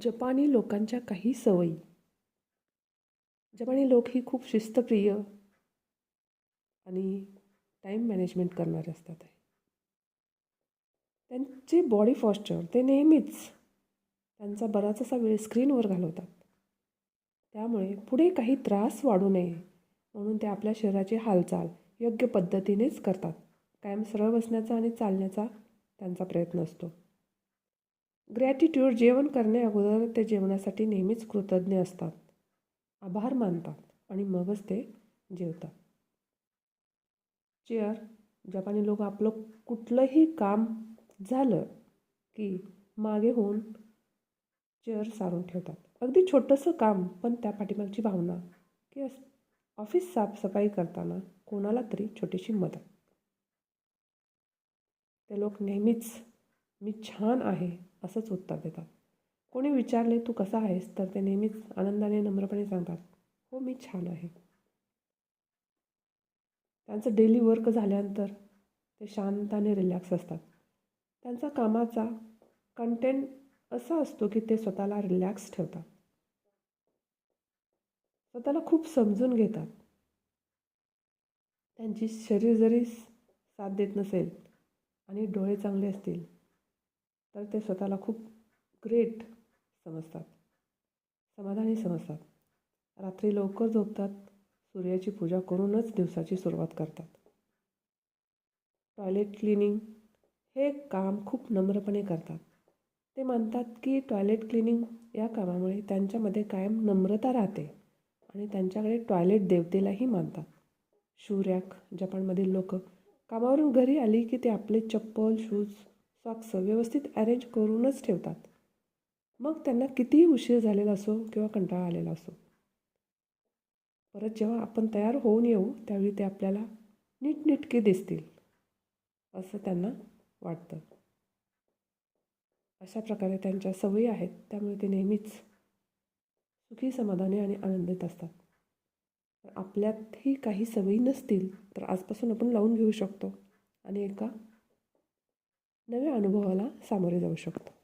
जपानी लोकांच्या काही सवयी. जपानी लोक ही खूप शिस्तप्रिय आणि टाईम मॅनेजमेंट करणारे असतात. आहे बॉडी पॉश्चर ते नेहमीच त्यांचा बराचसा वेळ स्क्रीनवर घालवतात. त्यामुळे पुढे काही त्रास वाढू नये म्हणून ते आपल्या शरीराची हालचाल योग्य पद्धतीनेच करतात. कायम सरळ बसण्याचा आणि चालण्याचा त्यांचा प्रयत्न असतो. ग्रॅटिट्यूड जेवण करण्याअगोदर ते जेवणासाठी नेहमीच कृतज्ञ असतात. आभार मानतात आणि मगच ते जेवतात. चेअर जपानी लोक आपलं कुठलंही काम झालं की मागे होऊन चेअर सारून ठेवतात. अगदी छोटंसं काम पण त्या पाठीमागची भावना की ऑफिस साफसफाई करताना कोणाला तरी छोटीशी मदत. ते लोक नेहमीच मी छान आहे असंच उत्तर देतात. कोणी विचारले तू कसा आहेस? तर ते नेहमीच आनंदाने नम्रपणे सांगतात हो मी छान आहे. त्यांचं डेली वर्क झाल्यानंतर ते शांताने रिलॅक्स असतात. त्यांचा कामाचा कंटेंट असा असतो की ते स्वतःला रिलॅक्स ठेवतात. स्वतःला खूप समजून घेतात. त्यांची शरीर जरी साथ देत नसेल आणि डोळे चांगले असतील तर ते स्वतःला खूप ग्रेट समजतात. समाधानी समजतात. रात्री लवकर झोपतात. सूर्याची पूजा करूनच दिवसाची सुरुवात करतात. टॉयलेट क्लिनिंग हे काम खूप नम्रपणे करतात. ते मानतात की टॉयलेट क्लिनिंग या कामामुळे त्यांच्यामध्ये कायम नम्रता राहते आणि त्यांच्याकडे टॉयलेट देवतेलाही मानतात. शूरॅक जपानमधील लोक कामावरून घरी आली की ते आपले चप्पल शूज सॉक्स व्यवस्थित अरेंज करूनच ठेवतात. मग त्यांना कितीही उशीर झालेला असो किंवा कंटाळा आलेला असो परत जेव्हा आपण तयार होऊन येऊ त्यावेळी ते आपल्याला नीटनेटके दिसतील असं त्यांना वाटतं. अशा प्रकारे त्यांच्या सवयी आहेत त्यामुळे ते नेहमीच सुखी समाधानी आणि आनंदित असतात. तर आपल्यातही काही सवयी नसतील तर आजपासून आपण लावून घेऊ शकतो आणि एका नव्या अनुभवाला सामोरे जाऊ शकतो.